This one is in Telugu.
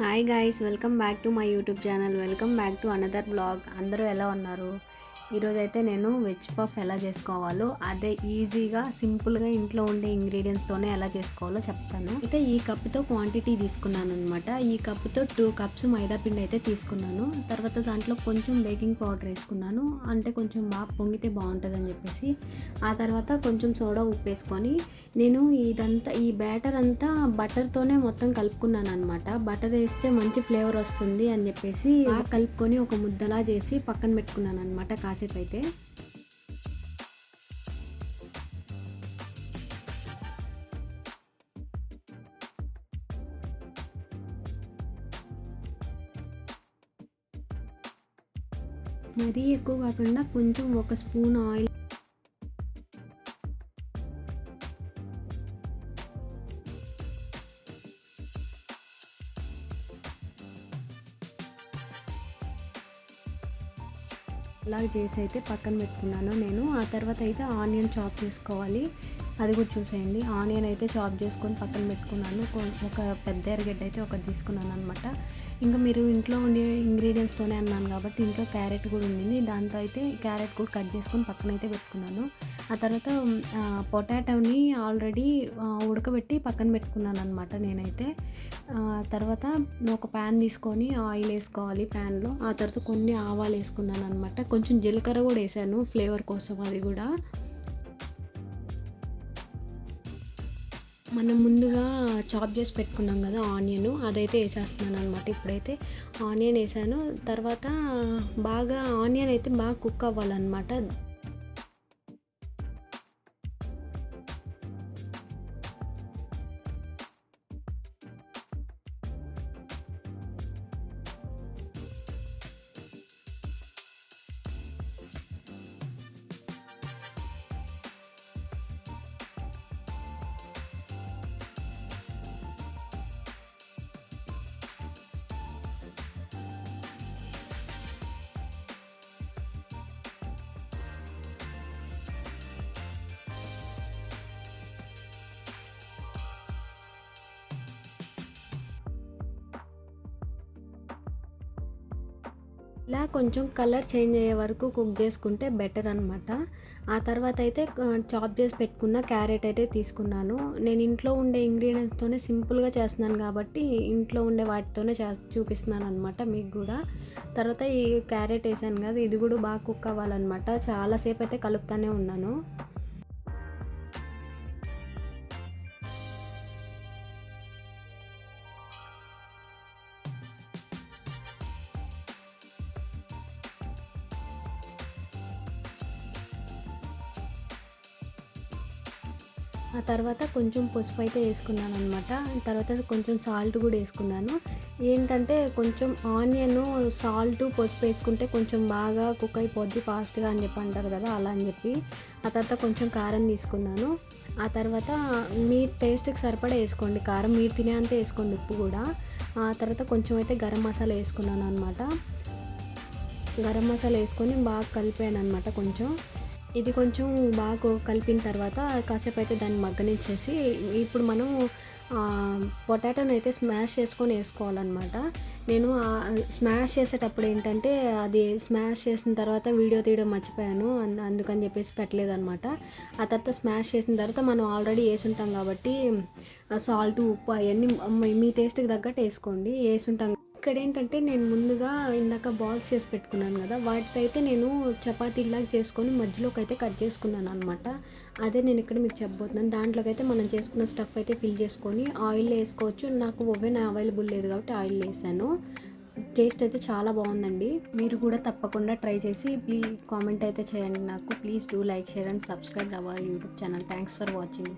Hi guys welcome back to my YouTube channel welcome back to another blog అందరూ ఎలా ఉన్నారు? ఈరోజు అయితే నేను వెజ్ పఫ్ ఎలా చేసుకోవాలో అదే ఈజీగా సింపుల్గా ఇంట్లో ఉండే ఇంగ్రీడియంట్స్తోనే ఎలా చేసుకోవాలో చెప్తాను. అయితే ఈ కప్తో క్వాంటిటీ తీసుకున్నాను అనమాట ఈ కప్తో టూ కప్స్ మైదా పిండి అయితే తీసుకున్నాను. తర్వాత దాంట్లో కొంచెం బేకింగ్ పౌడర్ వేసుకున్నాను. అంటే కొంచెం బాగా పొంగితే బాగుంటుందని చెప్పేసి. ఆ తర్వాత కొంచెం సోడా ఉప్పు వేసుకొని నేను ఇదంతా ఈ బ్యాటర్ అంతా బటర్తోనే మొత్తం కలుపుకున్నాను అనమాట బటర్ వేస్తే మంచి ఫ్లేవర్ వస్తుంది అని చెప్పేసి కలుపుకొని ఒక ముద్దలా చేసి పక్కన పెట్టుకున్నాను అనమాట కాసేపు అయితే. మరీ ఎక్కువ కాకుండా కొంచెం ఒక స్పూన్ ఆయిల్ అలా చేసి అయితే పక్కన పెట్టుకున్నాను. నేను ఆ తర్వాత అయితే ఆనియన్ చాప్ చేసుకోవాలి. అది కూడా చూసేయండి. ఆనియన్ అయితే చాప్ చేసుకొని పక్కన పెట్టుకున్నాను. ఒక పెద్ద ఎరగడ్డ అయితే ఒకటి తీసుకున్నాను అనమాట ఇంకా మీరు ఇంట్లో ఉండే ఇంగ్రీడియంట్స్తోనే అన్నాను కాబట్టి ఇంట్లో క్యారెట్ కూడా ఉండింది. దాంతో అయితే క్యారెట్ కూడా కట్ చేసుకొని పక్కన అయితే పెట్టుకున్నాను. ఆ తర్వాత పొటాటోని ఆల్రెడీ ఉడకబెట్టి పక్కన పెట్టుకున్నాను అనమాట నేనైతే. తర్వాత ఒక ప్యాన్ తీసుకొని ఆయిల్ వేసుకోవాలి ప్యాన్లో ఆ తర్వాత కొన్ని ఆవాలు వేసుకున్నాను అనమాట కొంచెం జీలకర్ర కూడా వేసాను ఫ్లేవర్ కోసం అది కూడా. మనం ముందుగా చాప్ చేసి పెట్టుకున్నాం కదా ఆనియన్ అదైతే వేసేస్తున్నాను అనమాట ఇప్పుడైతే. ఆనియన్ వేసాను. తర్వాత బాగా ఆనియన్ అయితే బాగా కుక్ అవ్వాలన్నమాట. ఇలా కొంచెం కలర్ చేంజ్ అయ్యే వరకు కుక్ చేసుకుంటే బెటర్ అనమాట ఆ తర్వాత అయితే చాప్ చేసి పెట్టుకున్న క్యారెట్ అయితే తీసుకున్నాను. నేను ఇంట్లో ఉండే ఇంగ్రీడియంట్స్తోనే సింపుల్గా చేస్తున్నాను కాబట్టి ఇంట్లో ఉండే వాటితోనే చే చూపిస్తున్నాను అనమాట మీకు కూడా. తర్వాత ఈ క్యారెట్ వేసాను కదా ఇది కూడా బాగా కుక్ అవ్వాలన్నమాట. చాలాసేపు అయితే కలుపుతానే ఉన్నాను. ఆ తర్వాత కొంచెం పసుపు అయితే వేసుకున్నాను అనమాట తర్వాత కొంచెం సాల్ట్ కూడా వేసుకున్నాను. ఏంటంటే కొంచెం ఆనియన్ సాల్ట్ పసుపు వేసుకుంటే కొంచెం బాగా కుక్ అయిపోద్ది ఫాస్ట్గా అని చెప్పి అంటారు కదా అలా అని చెప్పి. ఆ తర్వాత కొంచెం కారం తీసుకున్నాను. ఆ తర్వాత మీ టేస్ట్కి సరిపడా వేసుకోండి. కారం మీరు తినే అంతే వేసుకోండి ఉప్పు కూడా. ఆ తర్వాత కొంచెం అయితే గరం మసాలా వేసుకున్నాను అనమాట గరం మసాలా వేసుకొని బాగా కలిపాను అనమాట కొంచెం. ఇది కొంచెం బాగా కలిపిన తర్వాత కాసేపు అయితే దాన్ని మగ్గనిచ్చేసి ఇప్పుడు మనం పొటాటోని అయితే స్మాష్ చేసుకొని వేసుకోవాలన్నమాట. నేను స్మాష్ చేసేటప్పుడు ఏంటంటే అది స్మాష్ చేసిన తర్వాత వీడియో తీయడం మర్చిపోయాను. అందుకని చెప్పేసి పెట్టలేదన్నమాట. ఆ తర్వాత స్మాష్ చేసిన తర్వాత మనం ఆల్రెడీ వేసి ఉంటాం కాబట్టి సాల్ట్ ఉప్పు అవన్నీ మీ- మీ టేస్ట్కి తగ్గట్టు వేసుకోండి. వేసి ఉంటాం ఇక్కడ ఏంటంటే నేను ముందుగా ఇందాక బాల్స్ చేసి పెట్టుకున్నాను కదా వాటితో అయితే నేను చపాతీలాగా చేసుకొని మధ్యలోకి అయితే కట్ చేసుకున్నాను అనమాట అదే నేను ఇక్కడ మీకు చెప్పబోతున్నాను. దాంట్లోకి అయితే మనం చేసుకున్న స్టఫ్ అయితే ఫిల్ చేసుకొని ఆయిల్ వేసుకోవచ్చు. నాకు ఓవెన్ అవైలబుల్ లేదు కాబట్టి ఆయిల్ వేసాను. టేస్ట్ అయితే చాలా బాగుందండి. మీరు కూడా తప్పకుండా ట్రై చేసి ప్లీజ్ కామెంట్ అయితే చేయండి నాకు. Please do like share and subscribe our YouTube channel. Thanks for watching.